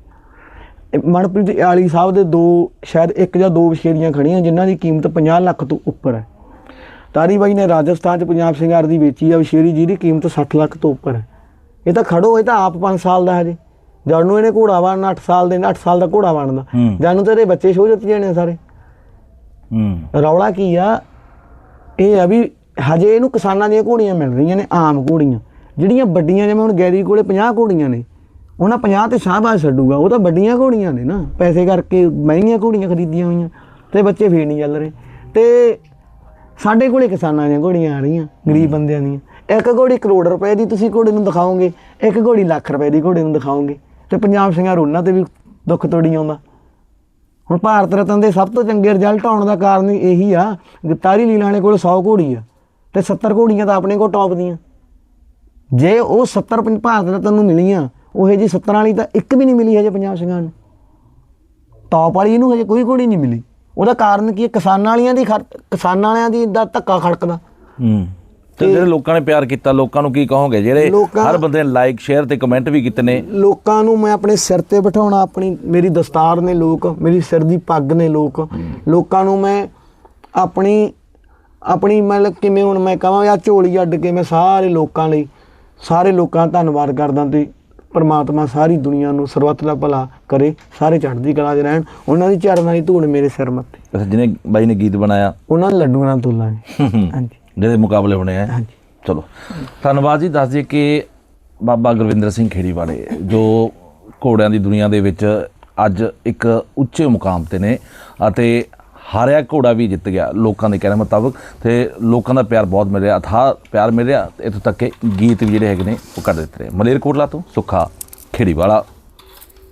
ਮਨਪ੍ਰੀਤ ਆਲੀ ਸਾਹਿਬ ਦੇ ਦੋ ਸ਼ਾਇਦ ਇੱਕ ਜਾਂ ਦੋ ਬਸ਼ੇਰੀਆਂ ਖੜੀਆਂ ਜਿਨ੍ਹਾਂ ਦੀ ਕੀਮਤ 50 ਲੱਖ ਤੋਂ ਉੱਪਰ ਹੈ। ਤਾਰੀ ਬਾਈ ਨੇ ਰਾਜਸਥਾਨ ਚ ਪੰਜਾਬ ਸ਼ਿੰਗਾਰ ਦੀ ਵੇਚੀ ਆ ਬਸ਼ੇਰੀ ਜਿਹਦੀ ਕੀਮਤ 60 ਲੱਖ ਤੋਂ ਉੱਪਰ ਹੈ। ਇਹ ਤਾਂ ਖੜੋ ਇਹ ਤਾਂ ਆਪ 5 ਸਾਲ ਦਾ ਹਜੇ। ਜਦ ਨੂੰ ਇਹਨੇ ਘੋੜਾ ਬਣਨਾ 8 ਸਾਲ ਦੇ 8 ਸਾਲ ਦਾ ਘੋੜਾ ਬਣਦਾ। ਜਦ ਨੂੰ ਤੇਰੇ ਬੱਚੇ ਸ਼ੋਅ ਜਿੱਤ ਜਾਣੇ ਸਾਰੇ। ਹੂੰ। ਰੌਲਾ ਕੀ ਆ? ਇਹ ਆ ਵੀ ਹਜੇ ਇਹਨੂੰ ਕਿਸਾਨਾਂ ਦੀਆਂ ਘੋੜੀਆਂ ਮਿਲ ਰਹੀਆਂ ਨੇ ਆਮ ਘੋੜੀਆਂ। ਜਿਹੜੀਆਂ ਵੱਡੀਆਂ ਜਿਵੇਂ ਹੁਣ ਗੈਰੀ ਕੋਲੇ 50 ਘੋੜੀਆਂ ਨੇ ਉਹਨਾਂ 50 ਤੇ ਸ਼ਾਹਬਾਜ਼ ਛੱਡੂਗਾ। ਉਹ ਤਾਂ ਵੱਡੀਆਂ ਘੋੜੀਆਂ ਨੇ ਨਾ। ਪੈਸੇ ਕਰਕੇ ਮਹਿੰਗੀਆਂ ਘੋੜੀਆਂ ਖਰੀਦੀਆਂ ਹੋਈਆਂ। ਤੇ ਬੱਚੇ ਫੇਰ ਨਹੀਂ ਚੱਲ ਰਹੇ। ਤੇ ਸਾਡੇ ਕੋਲੇ ਕਿਸਾਨਾਂ ਦੀਆਂ ਘੋੜੀਆਂ ਆ ਰਹੀਆਂ ਗਰੀਬ ਬੰਦਿਆਂ ਦੀਆਂ। ਇੱਕ ਘੋੜੀ ਕਰੋੜ ਰੁਪਏ ਦੀ ਤੁਸੀਂ ਘੋੜੇ ਨੂੰ ਦਿਖਾਓਗੇ ਇੱਕ ਘੋੜੀ ਲੱਖ ਰੁਪਏ ਦੀ ਘੋੜੇ ਨੂੰ ਦਿਖਾਓਗੇ। ਤੇ ਪੰਜਾਬ ਸਿੰਘਾਂ ਉਹਨਾਂ ਤੇ ਵੀ ਦੁੱਖ ਤੋੜੀ ਆਉਂਦਾ। ਹੁਣ ਭਾਰਤ ਰਤਨ ਦੇ ਸਭ ਤੋਂ ਚੰਗੇ ਰਿਜ਼ਲਟ ਆਉਣ ਦਾ ਕਾਰਨ ਇਹੀ ਆ ਗਤਾਰੀ ਲੀਲਾ ਵਾਲੇ ਕੋਲ 100 ਘੋੜੀ ਆ ਤੇ 70 ਘੋੜੀਆਂ ਤਾਂ ਆਪਣੇ ਕੋਲ ਟੌਪ ਦੀਆਂ। ਜੇ ਉਹ 70 ਪੰ- ਭਾਰਤ ਰਤਨ ਨੂੰ ਮਿਲੀਆਂ ਉਹ ਜੀ 70 ਵਾਲੀ ਤਾਂ ਇੱਕ ਵੀ ਨਹੀਂ ਮਿਲੀ ਹਜੇ ਪੰਜਾਬ ਸਿੰਘਾਂ ਨੂੰ। ਟੌਪ ਵਾਲੀ ਇਹਨੂੰ ਹਜੇ ਕੋਈ ਘੋੜੀ ਨਹੀਂ ਮਿਲੀ। ਉਹਦਾ ਕਾਰਨ ਕੀ ਹੈ? ਕਿਸਾਨਾਂ ਵਾਲੀਆਂ ਦੀ ਖਰ- ਕਿਸਾਨਾਂ ਵਾਲਿਆਂ ਦੀ ਦਾ ਧੱਕਾ ਖੜਕਦਾ। ਹੂੰ। ਤੇ ਜਿਹੜੇ ਲੋਕਾਂ ਨੇ ਪਿਆਰ ਕੀਤਾ ਲੋਕਾਂ ਨੂੰ ਕੀ ਕਹੋਗੇ? ਜਿਹੜੇ ਲੋਕਾਂ- ਹਰ ਬੰਦੇ ਨੇ ਲਾਈਕ ਸ਼ੇਅਰ ਤੇ ਕਮੈਂਟ ਵੀ ਕੀਤੇ ਨੇ। ਲੋਕਾਂ ਨੂੰ ਮੈਂ ਆਪਣੇ ਸਿਰ ਤੇ ਬਿਠਾਉਣਾ ਆਪਣੀ ਮੇਰੀ ਦਸਤਾਰ ਨੇ ਲੋਕ ਮੇਰੀ ਸਿਰ ਦੀ ਪੱਗ ਨੇ ਲੋਕ। ਲੋਕਾਂ ਨੂੰ ਮੈਂ ਆਪਣੀ ਆਪਣੀ ਮਤਲਬ ਕਿਵੇਂ ਹੁਣ ਮੈਂ ਕਹਾਂ ਯਾ ਝੋਲੀ ਅੱਡ ਕੇ ਮੈਂ ਸਾਰੇ ਲੋਕਾਂ ਲਈ ਸਾਰੇ ਲੋਕਾਂ ਦਾ ਧੰਨਵਾਦ ਕਰਦਾ ਤੇ ਪਰਮਾਤਮਾ ਸਾਰੀ ਦੁਨੀਆ ਨੂੰ ਸਰਬੱਤ ਦਾ ਭਲਾ ਕਰੇ ਸਾਰੇ ਚੜ੍ਹਦੀ ਕਲਾ 'ਚ ਰਹਿਣ। ਉਹਨਾਂ ਦੀ ਚਰਨਾਂ ਦੀ ਧੂੜ ਮੇਰੇ ਸਿਰ ਅੱਛਾ, ਜਿਹਨੇ ਬਾਈ ਨੇ ਗੀਤ ਬਣਾਇਆ। ਉਹਨਾਂ ਨੂੰ ਲੱਡੂਆਂ ਨਾਲ ਤੋਲਾਂਗੇ ਹਾਂਜੀ। ਜਿਹੜੇ ਮੁਕਾਬਲੇ ਹੋਣੇ ਆ। ਹਾਂਜੀ। ਚਲੋ। ਧੰਨਵਾਦ ਜੀ ਦੱਸ ਦਈਏ ਕਿ ਬਾਬਾ ਗੁਰਵਿੰਦਰ ਸਿੰਘ ਖੇੜੀਵਾਲੇ ਜੋ ਘੋੜਿਆਂ ਦੀ ਦੁਨੀਆ ਦੇ ਵਿੱਚ ਅੱਜ ਇੱਕ ਉੱਚੇ ਮੁਕਾਮ ਤੇ ਨੇ ਅਤੇ ਹਾਰਿਆ ਘੋੜਾ ਵੀ ਜਿੱਤ ਗਿਆ ਲੋਕਾਂ ਦੇ ਕਹਿਣ ਮੁਤਾਬਕ ਤੇ ਲੋਕਾਂ ਦਾ ਪਿਆਰ ਬਹੁਤ ਮਿਲ ਰਿਹਾ, ਅਥਾਹ ਪਿਆਰ ਮਿਲ ਰਿਹਾ ਤੇ ਇੱਥੋਂ ਤੱਕ ਕਿ ਗੀਤ ਵੀ ਜਿਹੜੇ ਹੈਗੇ ਨੇ ਉਹ ਕਰ ਦਿੱਤੇ ਨੇ। ਮਲੇਰਕੋਟਲਾ ਤੋਂ ਸੁੱਖਾ ਖੇੜੀਵਾਲਾ।